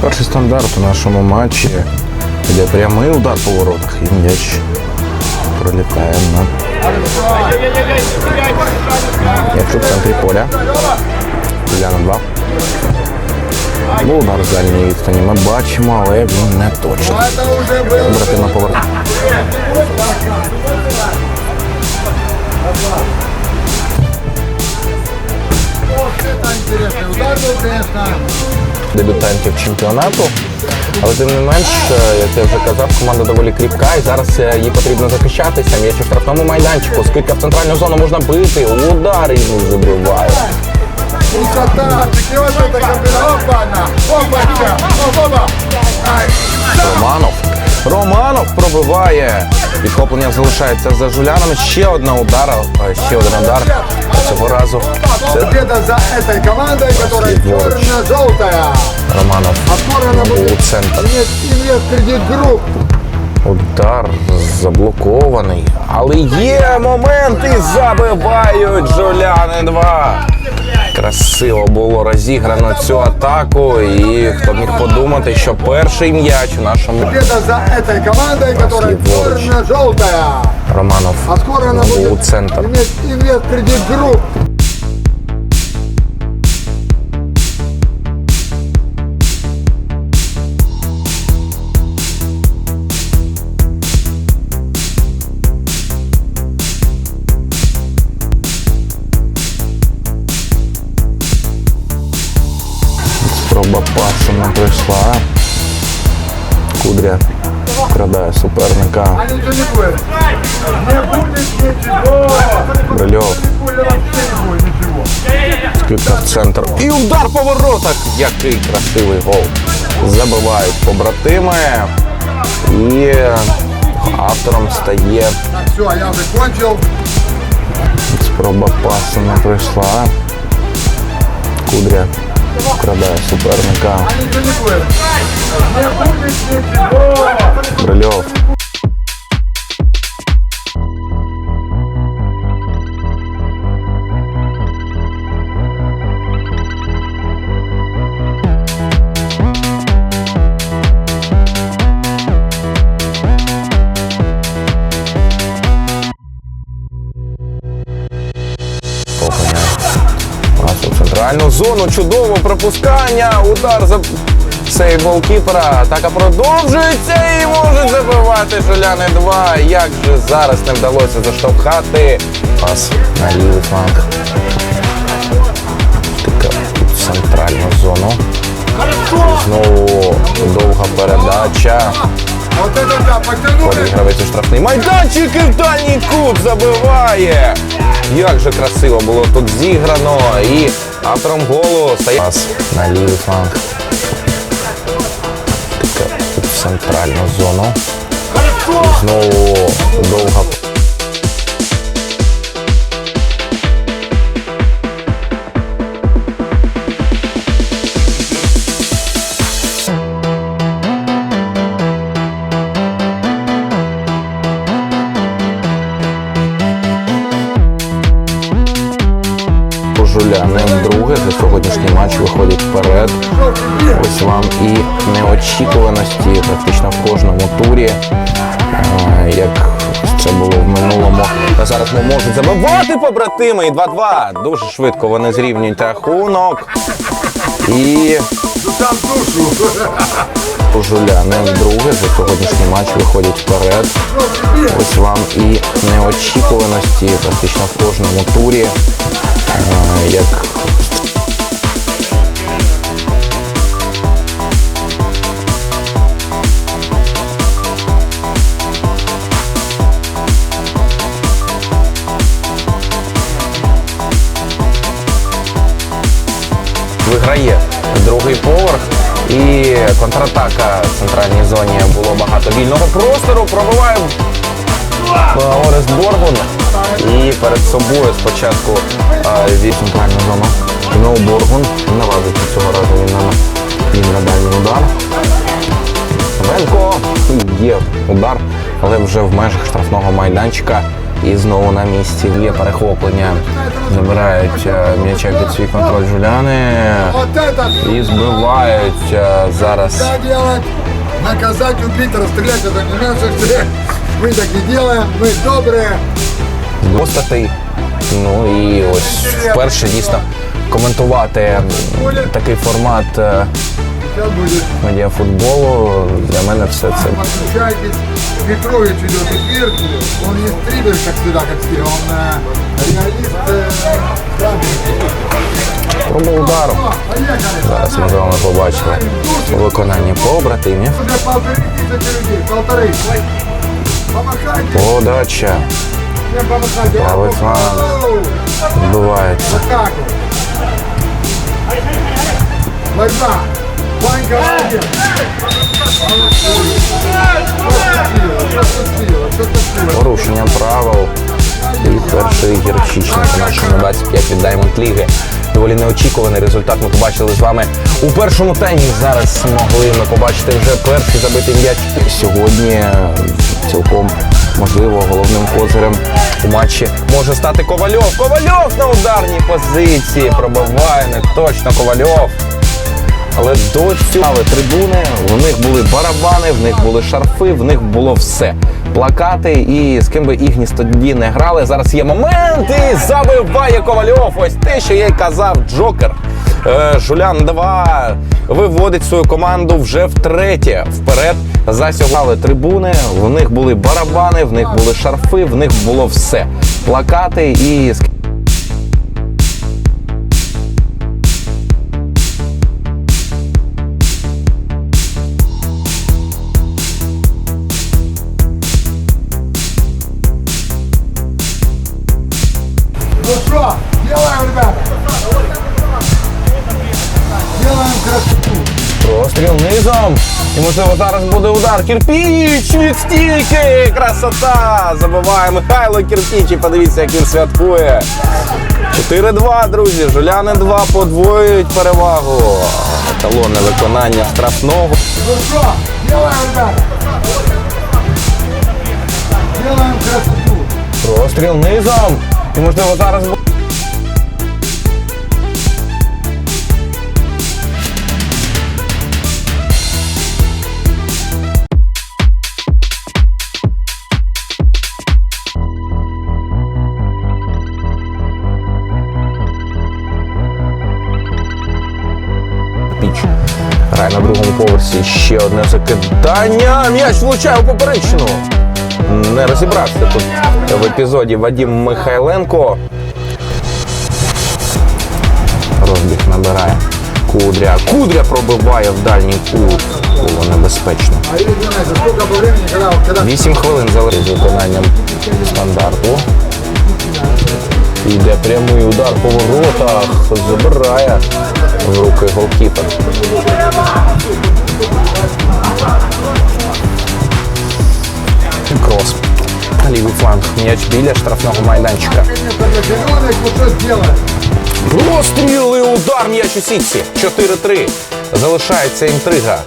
Перший стандарт у нашому матчі. Йде прямий удар по воротах і м'яч пролітає на Якщо в центрі поля. Уляна 2. Був удар з дальньої відстані. Ми бачимо, але він не точно. Братина повертає. Дебютантів чемпіонату. Але тим не менш, е, як я вже казав, команда доволі кріпка і зараз е, їй потрібно захищатися. М'яч у штрафному майданчику, скидка в центральну зону можна бити, удар і забиває. Романов. Романов пробиває. Підхоплення залишається за Жулянами. Ще одна удара, ще один удар. Цього разу це черно-желтая. Романов у центр. Удар заблокований. Але є момент і забивають Жуляни 2. Красиво було розіграно цю атаку. І хто міг подумати, що перший м'яч у нашому Егорыч. черно-желтая. Романов у центр. Кудря вкрадає суперника. Брильов. Скидка в центр. І удар по воротах. Який красивий гол. Забивають побратими. І автором стає Так, все, я закончил. спроба пасу не прийшла. Кудря вкрадає суперника. Брильов. Зону. Чудово пропускання. Удар за сейв голкіпера. Атака продовжується і можуть забивати Жуляни 2. Як же зараз не вдалося заштовхати. Пас на лівий фланг. Така центральну зону. Знову довга передача. Гравець у штрафний майданчик і в дальній кут забиває. Як же красиво було тут зіграно. І автором голу стає пас на лівий фланг. В центральну зону. І знову довга. Виходять вперед. Ось вам і неочікуваності практично в кожному турі. Е, Як це було в минулому. Та зараз ми можуть забивати побратими. І 2-2. Дуже швидко вони зрівнюють рахунок. І Там душу. Жуляни друге за сьогоднішній матч виходять вперед. Ось вам і неочікуваності практично в кожному турі. Е, Як другий поверх. І контратака в центральній зоні було багато вільного простору. Пробиває Орест Боргун. І перед собою спочатку від центральну зону. Знову Боргун. Наважиться цього разу він на, він на дальній удар. Венко є удар, але вже в межах штрафного майданчика. І знову на місці є перехоплення. Забирають е, м'яча під свій контроль Жуляни. Вот это І збивають е, зараз. всегда делать. Наказать, убить, расстрелять это не наше. Мы так не делаем, мы добрые. постатей. Ну і ось вперше дійсно коментувати такий формат е, Сейчас будет. медіафутболу. Для мене все це Подключайтесь. Петрович идет эфир. Он не стример, как всегда, как все. Он э, реалист. Э, да. проба удару. О, поехали. Зараз ми з вами побачили у виконанні побратимів. Уже полторы тысячи людей. Полторы. Помахайте. Подача Всем помахайте. Правый фланг. Оу. відбувається. Вот так вот. Борьба. Порушення правил. І перший гірчичник у нашому 25 від Diamond Ліги. Доволі неочікуваний результат ми побачили з вами у першому таймі. Зараз могли ми побачити вже перший забитий м'яч. Сьогодні е, цілком можливо головним козирем у матчі може стати Ковальов. Ковальов на ударній позиції пробиває не точно Ковальов. Але до цього трибуни, в них були барабани, в них були шарфи, в них було все. Плакати, і з ким би Ігніс тоді не грали. Зараз є момент і забиває Ковальов. Ось те, що я й казав, Джокер. Е, Жулян 2 виводить свою команду вже втретє вперед. Засягали трибуни, в них були барабани, в них були шарфи, в них було все. Плакати і Простріл низом. І можливо зараз буде удар. Кірпіч від стійки. Красота! Забиває Михайло Кірпіч. І подивіться, як він святкує. 4-2, друзі. Жуляни 2 подвоюють перевагу. Еталонне виконання штрафного. Простріл низом. І можливо зараз буде. На другому поверсі. Ще одне закидання. М'яч влучає у поперечну. Не розібрався тут в епізоді Вадим Михайленко. Розбіг набирає. Кудря. Кудря пробиває в дальній кут. Було небезпечно. А извиняйте, сколько по времени, когда, когда 8 хвилин залишить з виконанням стандарту. Йде прямий удар по воротах. Забирає в руки голкіпер. Крос. Лівий фланг. М'яч біля штрафного майданчика. ну і удар м'яч у сітці. 4-3. Залишається інтрига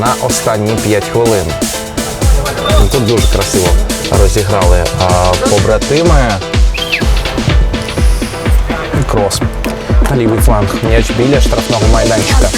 на останні 5 хвилин. Тут дуже красиво розіграли побратими. Крос. Лівий фланг. М'яч біля штрафного майданчика.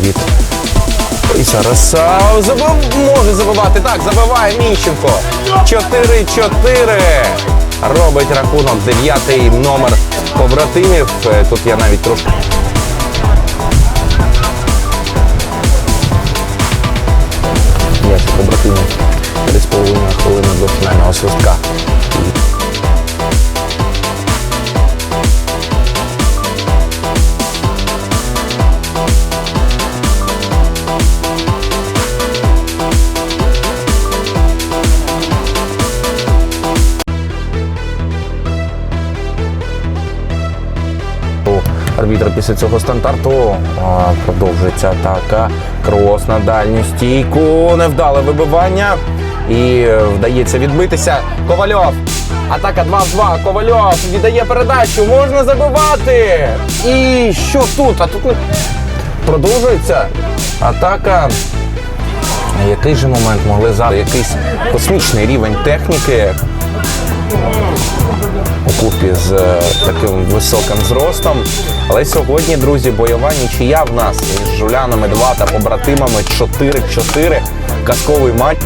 Від і зараз а, забив, може забивати. Так, забиває Міщенко. 4-4. Робить рахунок. Дев'ятий номер побратимів. Е, Тут я навіть трошки. У побратимів. 3,5 хвилини до повітря після цього стандарту. А, продовжується атака. Крос на дальню стійку. Невдале вибивання. І е, вдається відбитися. Ковальов. Атака 2 в 2. Ковальов віддає передачу. Можна забивати. І що тут? А тут продовжується атака. Який же момент могли за якийсь космічний рівень техніки у купі з е, таким високим зростом. Але сьогодні, друзі, бойова нічия в нас між жулянами 2 та побратимами 4-4. Казковий матч.